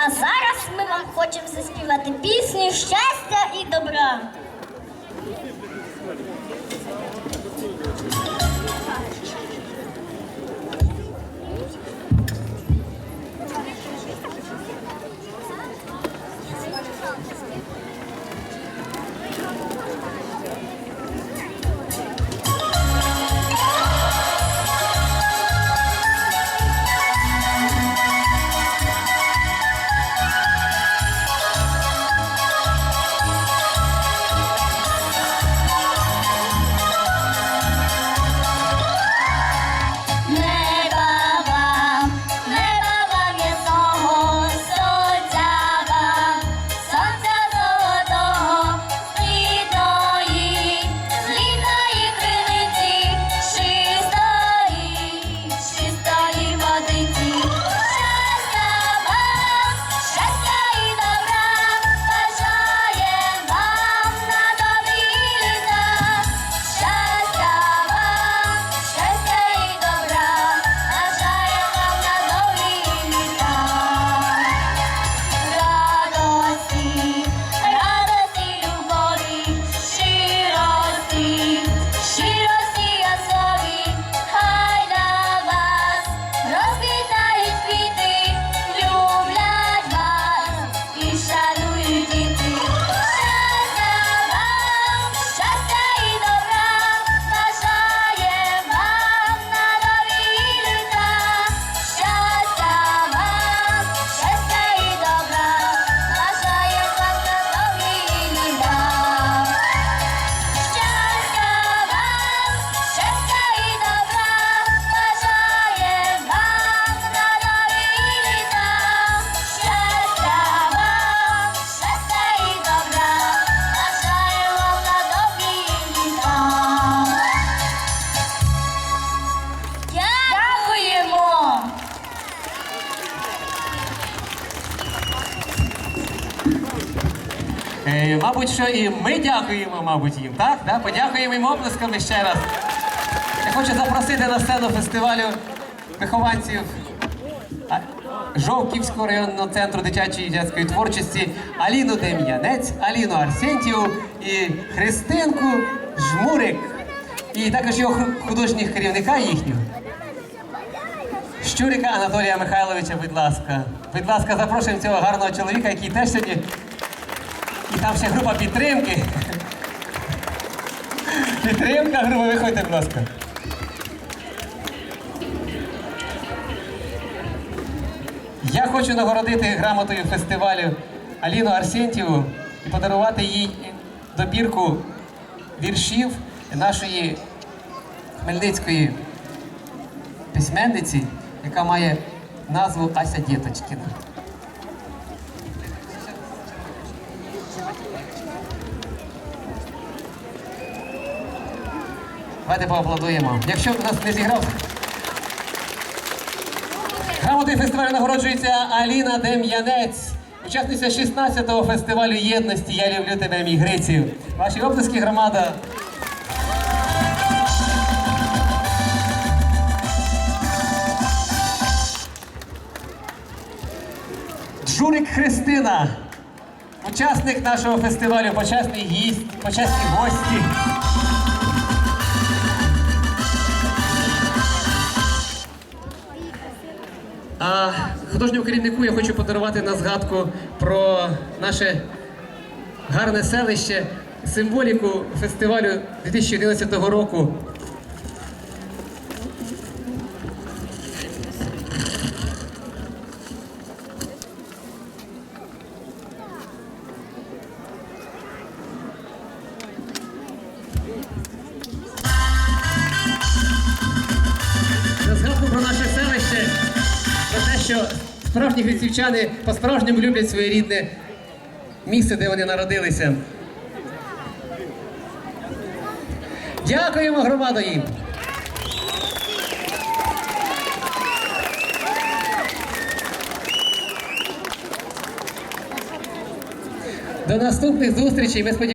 А зараз ми вам хочемо заспівати пісню щастя і добра. Мабуть, що і ми дякуємо, мабуть, їм, так? Да? Подякуємо їм оплесками ще раз. Я хочу запросити на сцену фестивалю вихованців Жовківського районного центру дитячої і дитячої творчості Аліну Дем'янець, Аліну Арсентьєву і Христинку Жмурик. І також його художніх керівника їхнього. Щурика Анатолія Михайловича, будь ласка. Будь ласка, запрошуємо цього гарного чоловіка, який теж сьогодні і там ще група підтримки. Підтримка група, виходьте, будь ласка. Я хочу нагородити грамотою фестивалю Аліну Арсентьєву і подарувати їй добірку віршів нашої хмельницької письменниці, яка має назву Ася Дєточкіна. Давайте поаплодуємо. Якщо в нас не зіграв. Грамотою фестивалю нагороджується Аліна Дем'янець, учасниця 16-го фестивалю єдності Я люблю тебе, мій Гриців. Ваші оплески, громада. Джурик Христина, учасник нашого фестивалю, почесний гість, почесні гості. А художньому керівнику я хочу подарувати на згадку про наше гарне селище, символіку фестивалю 2011 року. Справжні грицівчани по-справжньому люблять своє рідне місце, де вони народилися. Дякуємо, громадо їм! До наступних зустрічей. Ми.